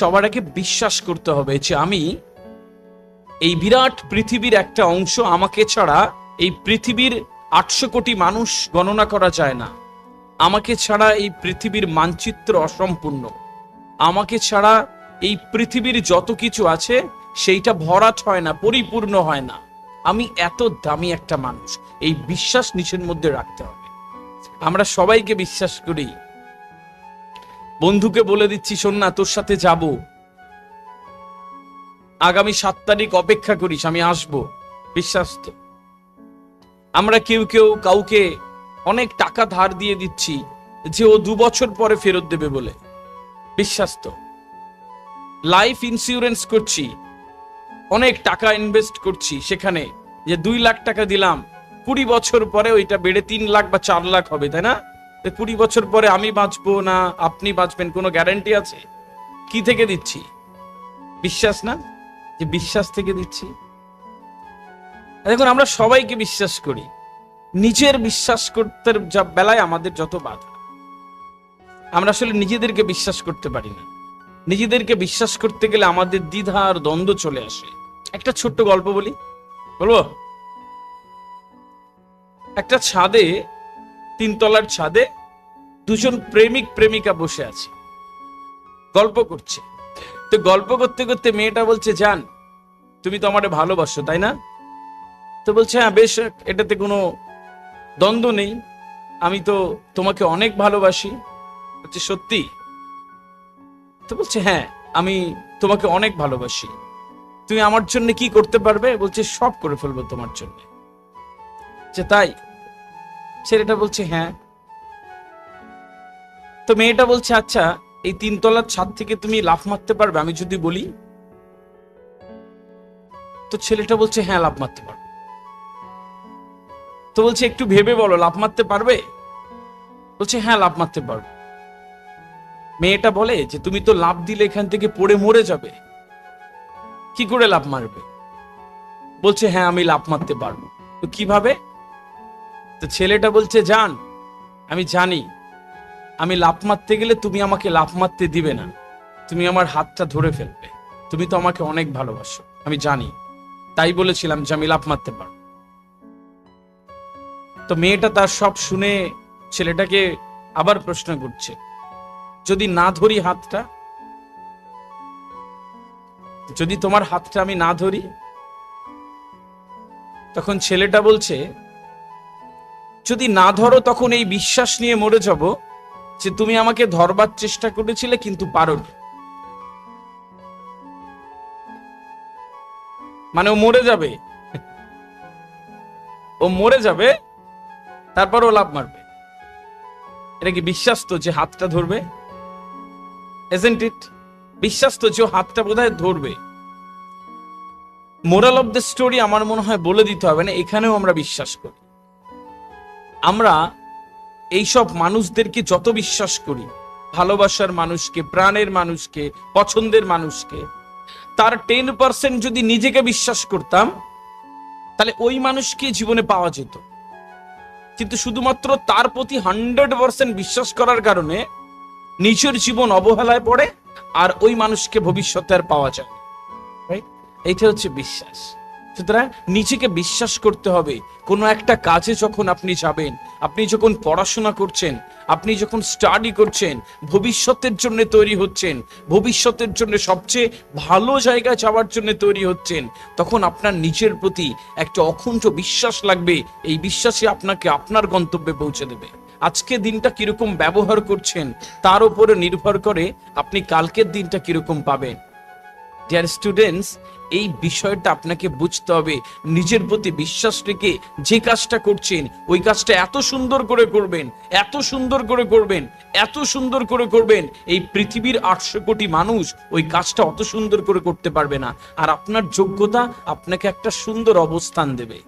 সবার আগে বিশ্বাস করতে হবে যে আমি এই বিরাট পৃথিবীর একটা অংশ, আমাকে ছাড়া এই পৃথিবীর আটশো কোটি মানুষ গণনা করা যায় না। আমাকে ছাড়া এই পৃথিবীর মানচিত্র অসম্পূর্ণ। আমাকে ছাড়া এই পৃথিবীর যত কিছু আছে, সেইটা ভরাট হয় না, পরিপূর্ণ হয় না। আমি এত দামি একটা মানুষ, এই বিশ্বাস নিচের মধ্যে রাখতে হবে। আমরা সবাইকে বিশ্বাস করি বন্ধুকে বলে দিচ্ছি, শোন না, তোর সাথে যাব। আগামী সাত তারিখ অপেক্ষা করিস, আমি আসব। বিশ্বাস তো আমরা কেউ কেউ কাউকে অনেক টাকা ধার দিয়ে দিচ্ছি, যে ও দু বছর পরে ফেরত দেবে বলে। বিশ্বাস তো লাইফ ইন্স্যুরেন্স করছি, অনেক টাকা ইনভেস্ট করছি সেখানে, যে দুই লাখ টাকা দিলাম, কুড়ি বছর পরে ওইটা বেড়ে তিন লাখ বা চার লাখ হবে, তাই না? কুড়ি বছর পরে আমি বাঁচবো না আপনি বাঁচবেন, কোনো গ্যারান্টি আছে? কি থেকে দিচ্ছি? বিশ্বাস না? যে বিশ্বাস থেকে দিচ্ছি? দেখুন, আমরা সবাইকে বিশ্বাস করি। নিজের বিশ্বাস করতে যা বেলায় আমাদের যত বাধা। আমরা আসলে নিজেদেরকে বিশ্বাস করতে পারি না। নিজেদেরকে বিশ্বাস করতে গেলে আমাদের দ্বিধা আর দ্বন্দ্ব চলে আসে। একটা ছোট্ট গল্প বলি। বলব? একটা ছাদে তিনতলার ছাদে দুজন প্রেমিক, প্রেমিকা বসে আছে। গল্প করছে। তো গল্প করতে করতে মেয়েটা বলছে, জান, তুমি তো আমারে ভালোবাসো, তাই না? তো বলছে হ্যাঁ বেশ, এটাতে কোনো দ্বন্দ্ব নেই। আমি তো তোমাকে অনেক ভালোবাসি। বলছে, সত্যি? তো বলছে হ্যাঁ আমি তোমাকে অনেক ভালোবাসি। তুমি আমার জন্য কি করতে পারবে? বলছে, সব করে ফেলব তোমার জন্য। যে তাই? ছেলেটা বলছে হ্যাঁ। তো মেয়েটা বলছে আচ্ছা এই তিনতলার ছাদ থেকে তুমি লাফ মারতে পারবে, আমি যদি বলি? তো ছেলেটা বলছে হ্যাঁ লাফ মারতে পারবে। তো বলছে, একটু ভেবে বলো, লাফ মারতে পারবে? বলছে হ্যাঁ লাফ মারতে পারবে। মেয়েটা বলে যে, তুমি তো লাভ দিলে এখান থেকে পড়ে মরে যাবে। কি করে লাভ মারবে? বলছে হ্যাঁ আমি লাভ মারতে পারব। তো কীভাবে? তো ছেলেটা বলছে, জান, আমি জানি। আমি লাভ মারতে গেলে তুমি আমাকে লাভ মারতে দিবে না। তুমি আমার হাতটা ধরে ফেলবে। তুমি তো আমাকে অনেক ভালোবাসো। আমি জানি। তাই বলেছিলাম যে আমি লাভ মারতে পারব তো মেয়েটা তার সব শুনে ছেলেটাকে আবার প্রশ্ন করছে, যদি না ধরি হাতটা, যদি তোমার হাতটা আমি না ধরি? তখন ছেলেটা বলছে যদি না ধরো, তখন এই বিশ্বাস নিয়ে মরে যাব যে তুমি আমাকে ধরবার চেষ্টা করেছিলে, কিন্তু পারো মানে ও মরে যাবে। ও মরে যাবে, তারপর ও লাভ মারবে। এটা কি বিশ্বাস তো যে হাতটা ধরবে? এজেন্ট ইট বিশ্বাস তো যে হাতটা বোধহয় ধরবে। মোরাল অফ দ্য স্টোরি আমার মনে হয় বলে দিতে হবে না, এখানেও আমরা বিশ্বাস করি। আমরা এইসব মানুষদেরকে যত বিশ্বাস করি, ভালোবাসার মানুষকে, প্রাণের মানুষকে, পছন্দের মানুষকে, তার টেন পার্সেন্ট যদি নিজেকে বিশ্বাস করতাম, তাহলে ওই মানুষকে জীবনে পাওয়া যেত। কিন্তু শুধুমাত্র তার প্রতি হান্ড্রেড পার্সেন্ট বিশ্বাস করার কারণে নিজের জীবন অবহেলায় পড়ে আর ওই মানুষকে ভবিষ্যতে আর পাওয়া যায়। এইটা হচ্ছে বিশ্বাস। সুতরাং নিজেকে বিশ্বাস করতে হবে। কোনো একটা কাজে যখন আপনি যাবেন, আপনি যখন পড়াশোনা করছেন, আপনি যখন স্টাডি করছেন, ভবিষ্যতের জন্য তৈরি হচ্ছেন, ভবিষ্যতের জন্য সবচেয়ে ভালো জায়গায় যাওয়ার জন্য তৈরি হচ্ছেন, তখন আপনার নিজের প্রতি একটা অকুণ্ঠ বিশ্বাস লাগবে। এই বিশ্বাসই আপনাকে আপনার গন্তব্যে পৌঁছে দেবে। আজকে দিনটা কীরকম ব্যবহার করছেন, তার উপরে নির্ভর করে আপনি কালকের দিনটা কীরকম পাবেন। ডিয়ার স্টুডেন্টস এই বিষয়টা আপনাকে বুঝতে হবে। নিজের প্রতি বিশ্বাস রেখে যে কাজটা করছেন, ওই কাজটা এত সুন্দর করে করবেন, এত সুন্দর করে করবেন, এত সুন্দর করে করবেন, এই পৃথিবীর আটশো কোটি মানুষ ওই কাজটা অত সুন্দর করে করতে পারবে না। আর আপনার যোগ্যতা আপনাকে একটা সুন্দর অবস্থান দেবে।